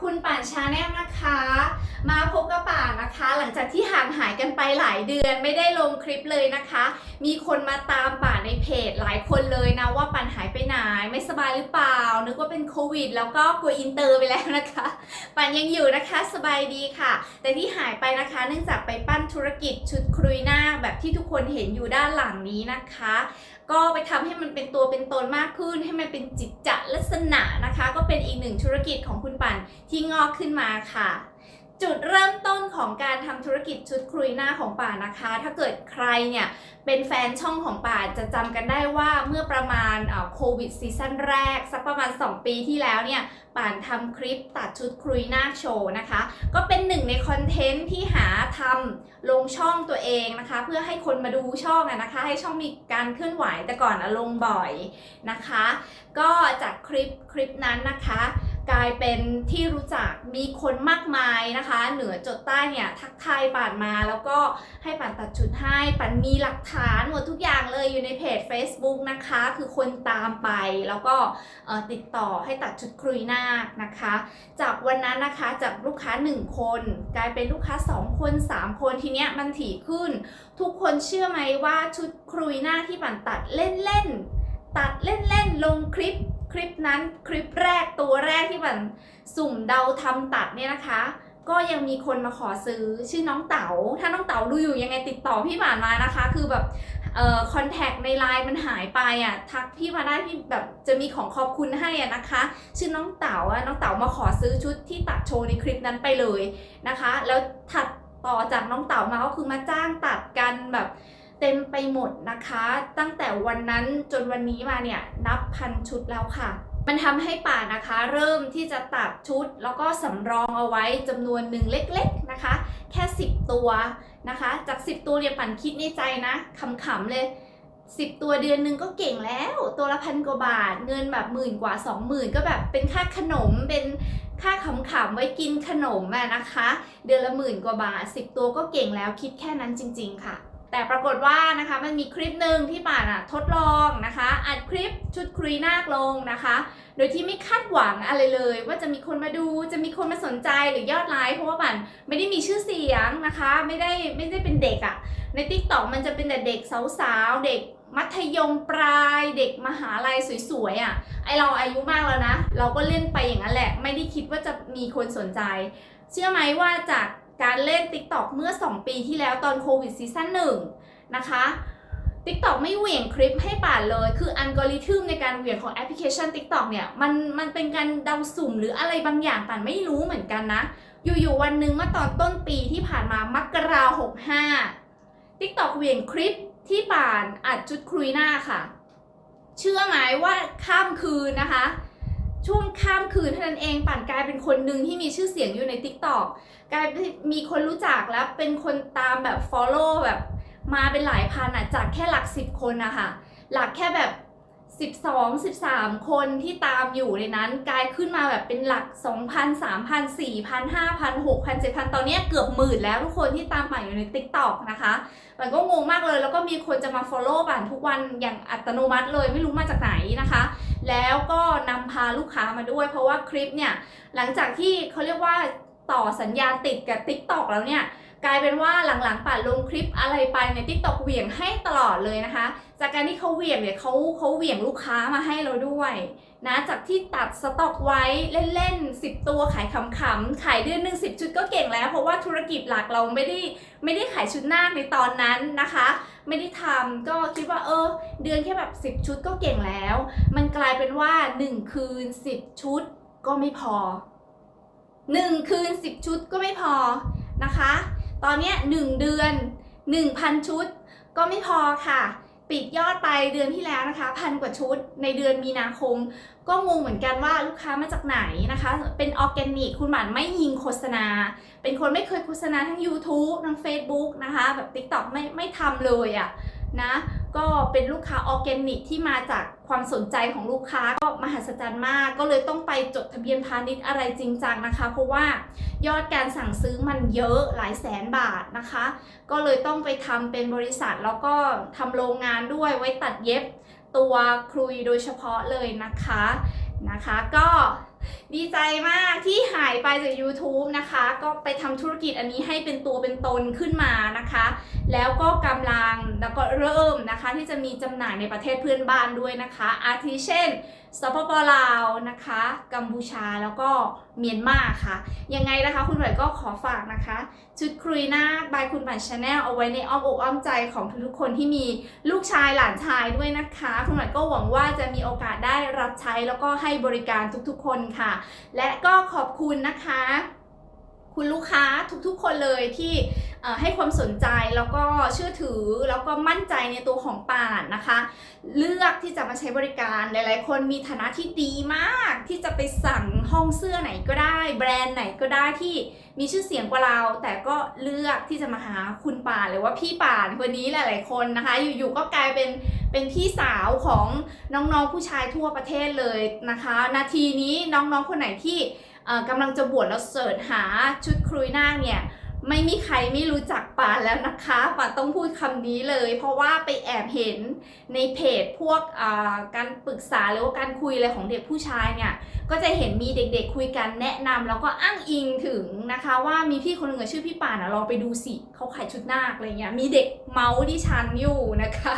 คุณป่านชาแนลนะคะ มาพบกับป่านนะคะ หลังจากที่ห่างหายกันไปหลายเดือนไม่ได้ลงคลิปเลยนะคะ มีคนมาตามป่านในเพจหลายคนเลยนะว่าป่านหายไปไหนไม่สบายหรือเปล่า นึกว่าเป็นโควิด แล้วก็กลัวอินเตอร์ไปแล้วนะคะป่านยังอยู่นะคะสบายดีค่ะ แต่ที่หายไปนะคะ เนื่องจากไปปั้นธุรกิจชุดครุยหน้าแบบที่ทุกคนเห็นอยู่ด้านหลังนี้นะคะ ก็ไปทำให้มันเป็นตัวเป็นตนมากขึ้น ให้มันเป็นจิตจลักษณะนะคะ ก็เป็นอีกหนึ่งธุรกิจของคุณปั่นที่งอกขึ้นมาค่ะ จุดเริ่มต้นของการทำธุรกิจชุดครุยหน้าของป่านะคะ ถ้าเกิดใครเนี่ยเป็นแฟนช่องของป่าจะจำกันได้ว่าเมื่อประมาณโควิดซีซั่นแรก สักประมาณ 2 ปีที่แล้วเนี่ยป่านทำคลิปตัดชุดครุยหน้าโชว์นะคะ ก็เป็นหนึ่งในคอนเทนต์ที่หาทำลงช่องตัวเองนะคะ เพื่อให้คนมาดูช่องนะคะ ให้ช่องมีการเคลื่อนไหวแต่ก่อนอลงบ่อยนะคะ ก็จากคลิปคลิปนั้นนะคะ กลายเป็นที่รู้จักมีคนมากมายนะคะ เหนือจดใต้เนี่ยทักทายป่านมาแล้วก็ให้ป่านตัดชุดให้ป่านมีหลักฐานหมดทุกอย่างเลยอยู่ในเพจ Facebook นะคะ คือคนตามไปแล้วก็ติดต่อให้ตัดชุดครุยนาคนะคะ จากวันนั้นนะคะจากลูกค้า 1 คน กลายเป็นลูกค้า 2 คน 3 คนทีเนี้ยมันถี่ขึ้น ทุกคนเชื่อไหมว่าชุดครุยหน้าที่ป่านตัดเล่นๆตัดเล่นๆลงคลิป ลิปนั้นคลิปแรกตัวแรกที่ป่านสุ่มเดาทำตัดเนี่ยนะคะ ก็ยังมีคนมาขอซื้อชื่อน้องเต๋าถ้าน้องเต๋าดูอยู่ยังไงติดต่อพี่ป่านมานะคะ คือแบบเอ่อคอนแทคในไลน์มันหายไปอะทักพี่มาได้พี่แบบจะมีของขอบคุณให้อะนะคะ ชื่อน้องเต๋าอะน้องเต๋ามาขอซื้อชุดที่ตัดโชว์ในคลิปนั้นไปเลยนะคะ แล้วถัดต่อจากน้องเต๋ามาก็คือมาจ้างตัดกันแบบ เต็มไปหมดนะคะ ตั้งแต่วันนั้นจนวันนี้มาเนี่ยนับพันชุดแล้วค่ะ มันทำให้ป่านะคะ เริ่มที่จะตัดชุด แล้วก็สำรองเอาไว้จำนวนหนึ่งเล็กๆนะคะ แค่ 10 ตัวนะคะ จาก 10 ตัวเนี่ยปั่นคิดในใจนะขำๆเลย10ตัวเดือนหนึ่งก็เก่งแล้ว ตัวละพันกว่าบาท เงินแบบหมื่นกว่า20,000ก็แบบเป็นค่าขนมเป็นค่าขำๆไว้กินขนมอะนะคะ เดือนละหมื่นกว่าบาท10ตัวก็เก่งแล้วคิดแค่นั้นจริง ๆ ค่ะ แต่ปรากฏว่านะคะมันมีคลิปหนึ่งที่ป่านอะทดลองนะคะอัดคลิปชุดครีนาคลงนะคะ โดยที่ไม่คาดหวังอะไรเลย ว่าจะมีคนมาดูจะมีคนมาสนใจหรือยอดไลค์เพราะว่าป่านไม่ได้มีชื่อเสียงนะคะ ไม่ได้ไม่ได้เป็นเด็กอะใน t ิ k t o k มันจะเป็นแต่เด็กสาวๆเด็กมัธยมปลายเด็กมหาลัยสวยๆอะ่ะไอเราอายุมากแล้วนะ เราก็เล่นไปอย่างนั้นแหละ ไม่ได้คิดว่าจะมีคนสนใจ เชื่อไหมว่าจาก การเล่น TikTok เมื่อ 2 ปีที่แล้วตอนโควิดซีซั่นหนึ่งนะคะ TikTok ไม่เหวี่ยงคลิปให้ป่านเลย คืออัลกอริทึมในการเหวี่ยงของแอปพลิเคชัน TikTok เนี่ย มันมันเป็นการเดาสุ่มหรืออะไรบางอย่างป่านไม่รู้เหมือนกันนะ อยู่ๆวันหนึ่งเมื่อตอนต้นปีที่ผ่านมามกราหกห้า TikTok เหวี่ยงคลิปที่ป่านอัดจุดครุยหน้าค่ะ เชื่อไหมว่าข้ามคืนนะคะ ช่วงข้ามคืนเท่านั้นเองปั่นกลายเป็นคนหนึ่งที่มีชื่อเสียงอยู่ใน TikTok กลายมีคนรู้จักแล้วเป็นคนตามแบบ follow แบบมาเป็นหลายพันอะจากแค่หลักสิบคนนะคะหลักแค่แบบ 12 13 คนที่ตามอยู่ในนั้น กลายขึ้นมาแบบเป็นหลัก 2,000 3,000 4,000 5,000 6,000 7,000 ตอนเนี้เกือบหมื่นแล้วทุกคนที่ตามป่านอยู่ใน TikTok นะคะมันก็งงมากเลย แล้วก็มีคนจะมา follow ป่านทุกวันอย่างอัตโนมัติเลยไม่รู้มาจากไหนนะคะ แล้วก็นำพาลูกค้ามาด้วย เพราะว่าคลิปเนี่ย หลังจากที่เขาเรียกว่าต่อสัญญาณติดกับ TikTok แล้วเนี่ยกลายเป็นว่าหลังๆป่านลงคลิปอะไรไปใน TikTok เหวี่ยงให้ตลอดเลยนะคะ จากการที่เขาเหวี่ยงเนี่ยเขาเขาเหวี่ยงลูกค้ามาให้เราด้วยนะจากที่ตัดสต็อกไว้เล่นๆ10 ตัวขายขำๆขายเดือนหนึ่ง10 ชุดก็เก่งแล้ว เพราะว่าธุรกิจหลักเราไม่ได้ไม่ได้ขายชุดหน้าในตอนนั้นนะคะ ไม่ได้ทำก็คิดว่าเออ เดือนแค่แบบ 10 ชุดก็เก่งแล้ว มันกลายเป็นว่า 1 คืน 10 ชุดก็ไม่พอ 1 คืน 10 ชุดก็ไม่พอนะคะ ตอนนี้ 1 เดือน 1,000 ชุดก็ไม่พอค่ะ ปิดยอดไปเดือนที่แล้วนะคะพันกว่าชุดในเดือนมีนาคม ก็งงเหมือนกันว่าลูกค้ามาจากไหนนะคะ เป็นออร์แกนิกคุณหมันไม่ยิงโฆษณา เป็นคนไม่เคยโฆษณาทั้ง YouTube ทั้ง Facebook นะคะ แบบ TikTok ไม่ไม่ทำเลยอะนะ ก็เป็นลูกค้าออร์แกนิกที่มาจากความสนใจของลูกค้าก็มหัศจรรย์มาก ก็เลยต้องไปจดทะเบียนพาณิชย์อะไรจริงจังนะคะ เพราะว่ายอดการสั่งซื้อมันเยอะหลายแสนบาทนะคะ ก็เลยต้องไปทำเป็นบริษัทแล้วก็ทำโรงงานด้วยไว้ตัดเย็บตัวครุยโดยเฉพาะเลยนะคะนะคะ ก็ ดีใจมากที่หายไปจาก YouTube นะคะ ก็ไปทำธุรกิจอันนี้ให้เป็นตัวเป็นตนขึ้นมานะคะ แล้วก็กำลังแล้วก็เริ่มนะคะที่จะมีจำหน่ายในประเทศเพื่อนบ้านด้วยนะคะ อาทิเช่นสปปลาวนะคะ กัมพูชาแล้วก็เมียนมาค่ะ ยังไงนะคะคุณหน่อยก็ขอฝากนะคะ ชุดครุยหน้าบายคุณปั่นชาแนลเอาไว้ในอ้อมอกอ้อมใจของทุกๆคนที่มีลูกชายหลานชายด้วยนะคะ คุณหน่อยก็หวังว่าจะมีโอกาสได้รับใช้แล้วก็ให้บริการทุกๆคนค่ะและก็ขอบคุณนะคะ คุณลูกค้าทุกๆคนเลยที่ให้ความสนใจแล้วก็เชื่อถือแล้วก็มั่นใจในตัวของป่านนะคะ เลือกที่จะมาใช้บริการหลายๆ คนมีฐานะที่ดีมาก ที่จะไปสั่งห้องเสื้อไหนก็ได้ แบรนด์ไหนก็ได้ที่มีชื่อเสียงกว่าเรา แต่ก็เลือกที่จะมาหาคุณป่านหรือว่าพี่ป่านคนนี้หลาย ๆ คนนะคะ อยู่ๆก็กลายเป็นเป็นพี่สาวของน้องๆผู้ชายทั่วประเทศเลยนะคะ นาทีนี้น้องๆคนไหนที่ กำลังจะบวชแล้วเสิร์ชหาชุดครุยนาคเนี่ยไม่มีใครไม่รู้จักปานแล้วนะคะปานต้องพูดคำนี้เลย เพราะว่าไปแอบเห็นในเพจพวกการปรึกษาหรือว่าการคุยอะไรของเด็กผู้ชายเนี่ย ก็จะเห็นมีเด็กๆคุยกันแนะนำแล้วก็อ้างอิงถึงนะคะ ว่ามีพี่คนหนึ่งชื่อพี่ป่านอะลองไปดูสิเขาขายชุดนาคอะไรเงี้ยมีเด็กเมาส์ดิฉันอยู่นะคะ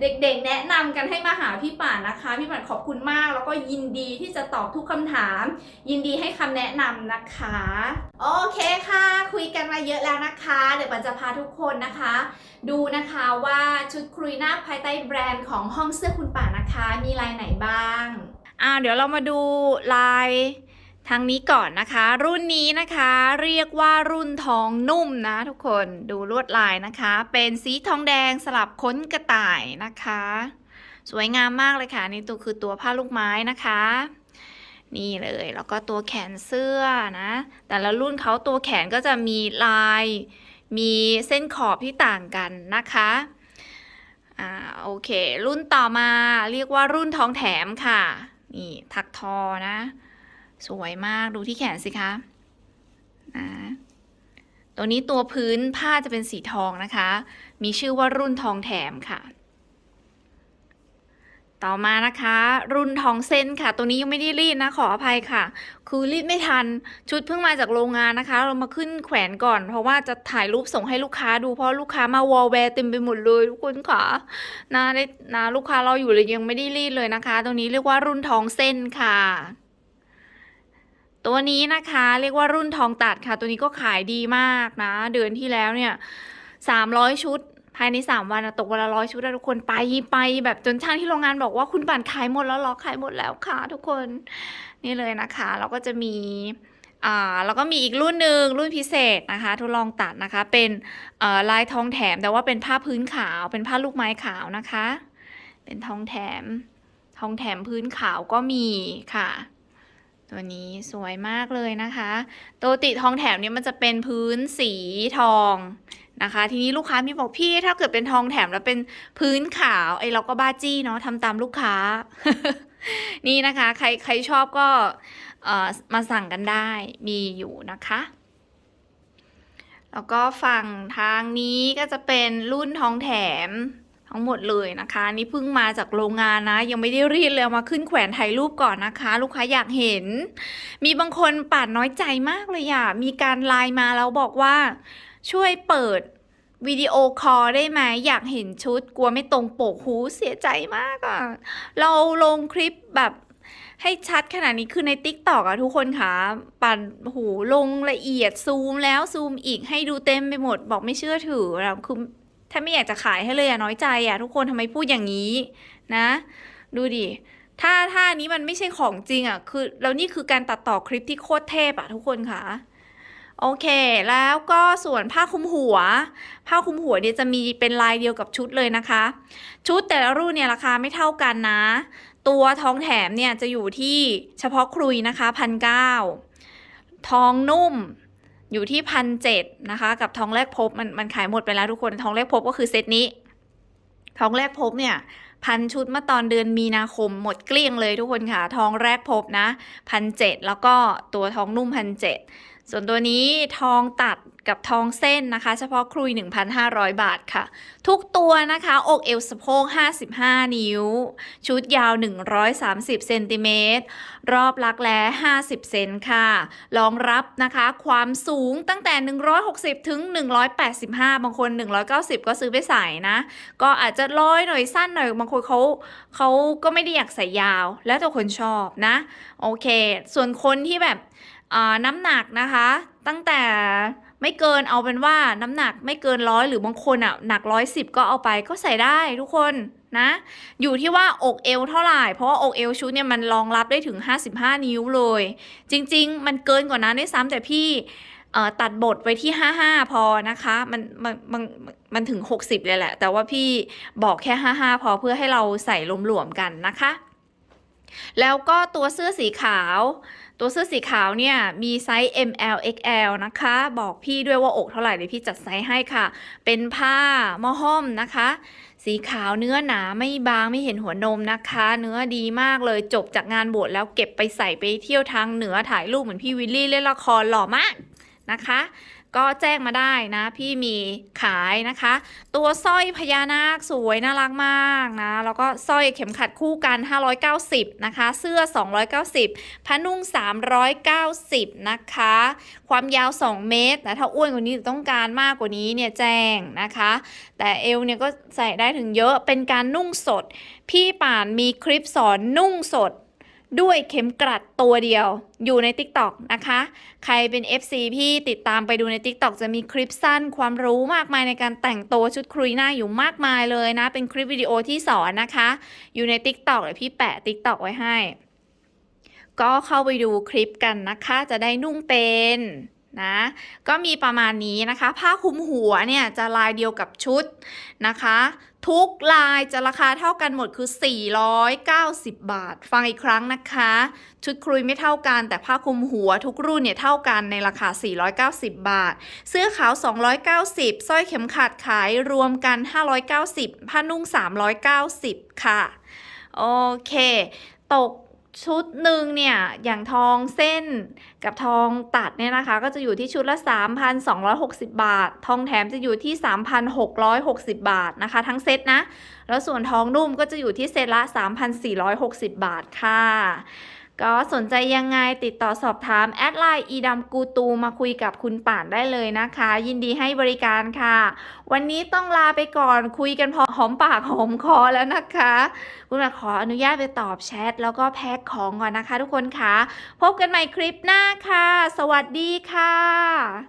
เด็กๆแนะนำกันให้มาหาพี่ป่านนะคะ พี่ป่านขอบคุณมาก แล้วก็ยินดีที่จะตอบทุกคำถาม ยินดีให้คำแนะนำนะคะโอเคค่ะ คุยกันมาเยอะแล้วนะคะ เดี๋ยวปันจะพาทุกคนนะคะ ดูนะคะว่าชุดครุยนาคภายใต้แบรนด์ของห้องเสื้อคุณป่านนะคะ มีลายไหนบ้าง อ่าเดี๋ยวเรามาดูลายทางนี้ก่อนนะคะ รุ่นนี้นะคะเรียกว่ารุ่นทองนุ่มนะทุกคนดูลวดลายนะคะ เป็นสีทองแดงสลับค้นกระต่ายนะคะ สวยงามมากเลยค่ะนี่ตัวคือตัวผ้าลูกไม้นะคะ นี่เลยแล้วก็ตัวแขนเสื้อนะ แต่ละรุ่นเขาตัวแขนก็จะมีลาย มีเส้นขอบที่ต่างกันนะคะอ่าโอเค รุ่นต่อมาเรียกว่ารุ่นทองแถมค่ะ นี่ถักทอนะ สวยมากดูที่แขนสิคะนะตัวนี้ตัวพื้นผ้าจะเป็นสีทองนะคะ มีชื่อว่ารุ่นทองแถมค่ะ ต่อมานะคะ รุ่นทองเส้นค่ะ ตัวนี้ยังไม่ได้รีดนะขออภัยค่ะ คือรีดไม่ทันชุดเพิ่งมาจากโรงงานนะคะ เรามาขึ้นแขวนก่อน เพราะว่าจะถ่ายรูปส่งให้ลูกค้าดูเพราะลูกค้ามาวอลแวร์เต็มไปหมดเลยทุกคนค่ะนะได้นะลูกค้าเราอยู่เลยยังไม่ได้รีดเลยนะคะ ตัวนี้เรียกว่ารุ่นทองเส้นค่ะตัวนี้นะคะเรียกว่ารุ่นทองตัดค่ะ ตัวนี้ก็ขายดีมากนะ เดือนที่แล้วเนี่ยสามร้อยชุด ภายใน 3 วันตกวันละร้อยชุดทุกคนไปไปแบบจนช่างที่โรงงานบอกว่าคุณปั่นขายหมดแล้วเหรอขายหมดแล้วค่ะ ทุกคนนี่เลยนะคะแล้วก็จะมีอ่าแล้วก็มีอีกรุ่นหนึ่งรุ่นพิเศษนะคะ ทดลองตัดนะคะเป็นลายทองแถมแต่ว่าเป็นผ้าพื้นขาวเป็นผ้าลูกไม้ขาวนะคะ เป็นทองแถม ทองแถมพื้นขาวก็มีค่ะตัวนี้สวยมากเลยนะคะตัวติทองแถมเนี่ยมันจะเป็นพื้นสีทอง นะคะ ทีนี้ลูกค้ามีบอกพี่ถ้าเกิดเป็นทองแถมแล้วเป็นพื้นขาวไอ้เราก็บ้าจี้เนาะทำตามลูกค้า นี่นะคะ ใครใครชอบก็มาสั่งกันได้มีอยู่นะคะ แล้วก็ฝั่งทางนี้ก็จะเป็นรุ่นทองแถมทั้งหมดเลยนะคะ นี่เพิ่งมาจากโรงงานนะ ยังไม่ได้รีดเลยมาขึ้นแขวนถ่ายรูปก่อนนะคะ ลูกค้าอยากเห็น มีบางคนปาดน้อยใจมากเลยอะมีการไลน์มาแล้วบอกว่า ช่วยเปิดวิดีโอคอลได้ไหมอยากเห็นชุดกลัวไม่ตรงปกหูเสียใจมากอะเราลงคลิปแบบให้ชัดขนาดนี้คือใน t ิ k t o k อะทุกคนค่ะปั่นหูลงละเอียดซูมแล้วซูมอีกให้ดูเต็มไปหมด บอกไม่เชื่อถือเราคือถ้าไม่อยากจะขายให้เลยอะน้อยใจอะทุกคนทำไมพูดอย่างนี้นะ ดูดิถ้าถ้านี้มันไม่ใช่ของจริงอะคือแล้วนี่คือการตัดต่อคลิปที่โคตรเทพอะทุกคนค่ะ โอเค แล้วก็ส่วนผ้าคลุมหัว ผ้าคลุมหัวเนี่ยจะมีเป็นลายเดียวกับชุดเลยนะคะ ชุดแต่ละรุ่นเนี่ยราคาไม่เท่ากันนะ ตัวทองแถมเนี่ยจะอยู่ที่เฉพาะครุยนะคะพันเก้าทองนุ่มอยู่ที่พันเจ็ดนะคะ กับทองแรกพบมันมันขายหมดไปแล้วทุกคนทองแรกพบก็คือเซตนี้ทองแรกพบเนี่ยพันชุดเมื่อตอนเดือนมีนาคมหมดเกลี้ยงเลยทุกคนค่ะ ทองแรกพบนะพันเจ็ดแล้วก็ตัวทองนุ่มพันเจ็ด ส่วนตัวนี้ทองตัดกับทองเส้นนะคะ เฉพาะครุย 1,500 บาทค่ะ ทุกตัวนะคะ อกเอวสะโพก 55 นิ้ว ชุดยาว 130 เซนติเมตร รอบลักแร้50 เซนค่ะรองรับนะคะความสูงตั้งแต่ 160 ถึง 185 บางคน 190 ก็ซื้อไปใส่นะ ก็อาจจะร้อยหน่อยสั้นหน่อย บางคนเขาเขาก็ไม่ได้อยากใส่ยาว แล้วแต่คนชอบนะ โอเค ส่วนคนที่แบบ น้ำหนักนะคะ ตั้งแต่ไม่เกินเอาเป็นว่าน้ำหนักไม่เกินร้อยหรือบางคนอะหนักร้อยสิบก็เอาไปก็ใส่ได้ทุกคนนะอยู่ที่ว่าอกเอวเท่าไหร่ เพราะว่าอกเอวชุดเนี่ยมันรองรับได้ถึง 55 นิ้วเลย จริง ๆ มันเกินกว่านั้นด้วยซ้ำแต่พี่ตัดบทไว้ที่ 55 พอนะคะ มันมันมันมันถึง 60 เลยแหละ แต่ว่าพี่บอกแค่ 55 พอเพื่อให้เราใส่รวมๆกันนะคะ แล้วก็ตัวเสื้อสีขาว ตัวเสื้อสีขาวเนี่ยมีไซส์ ML XL นะคะ บอกพี่ด้วยว่าอกเท่าไหร่เดี๋ยวพี่จัดไซส์ให้ค่ะ เป็นผ้าม้อห้อมนะคะ สีขาวเนื้อหนาไม่บางไม่เห็นหัวนมนะคะ เนื้อดีมากเลยจบจากงานบวชแล้วเก็บไปใส่ไปเที่ยวทางเหนือถ่ายรูปเหมือนพี่วิลลี่เล่นละครหล่อมากนะคะ ก็แจ้งมาได้นะ พี่มีขายนะคะ ตัวสร้อยพญานาคสวยน่ารักมากนะ แล้วก็สร้อยเข็มขัดคู่กัน 590 นะคะ เสื้อ 290ผ้านุ่ง 390 นะคะ ความยาว 2 เมตรแต่ถ้าอ้วนกว่านี้หรือต้องการมากกว่านี้เนี่ยแจ้งนะคะ แต่เอวเนี่ยก็ใส่ได้ถึงเยอะเป็นการนุ่งสด พี่ป่านมีคลิปสอนนุ่งสด ด้วยเข็มกลัดตัวเดียวอยู่ใน TikTok นะคะ ใครเป็น FC พี่ติดตามไปดูใน TikTok จะมีคลิปสั้นความรู้มากมายในการแต่งตัวชุดครุยหน้าอยู่มากมายเลยนะ เป็นคลิปวิดีโอที่สอนนะคะ อยู่ใน TikTok เดี๋ยวพี่แปะ TikTok ไว้ให้ ก็เข้าไปดูคลิปกันนะคะ จะได้นุ่งเป็นนะก็มีประมาณนี้นะคะ ผ้าคลุมหัวเนี่ยจะลายเดียวกับชุดนะคะ ทุกลายจะราคาเท่ากันหมดคือ 490 บาท ฟังอีกครั้งนะคะ ชุดครุยไม่เท่ากัน แต่ผ้าคลุมหัวทุกรุ่นเนี่ยเท่ากันในราคา 490 บาท เสื้อขาว 290สร้อยเข็มขัดขายรวมกัน 590 ผ้านุ่ง 390 ค่ะ โอเค ตก ชุดหนึ่งเนี่ย อย่างทองเส้นกับทองตัดเนี่ยนะคะ ก็จะอยู่ที่ชุดละ 3,260 บาท ทองแถมจะอยู่ที่ 3,660 บาทนะคะ ทั้งเซตนะ แล้วส่วนทองนุ่มก็จะอยู่ที่เซตละ 3,460 บาทค่ะ ก็สนใจยังไงติดต่อสอบถาม แอดไลน์อีดำกูตูมาคุยกับคุณป่านได้เลยนะคะ ยินดีให้บริการค่ะ วันนี้ต้องลาไปก่อนคุยกันพอหอมปากหอมคอแล้วนะคะ คุณป่านขออนุญาตไปตอบแชท แล้วก็แพ็คของก่อนนะคะทุกคนค่ะ พบกันใหม่คลิปหน้าค่ะ สวัสดีค่ะ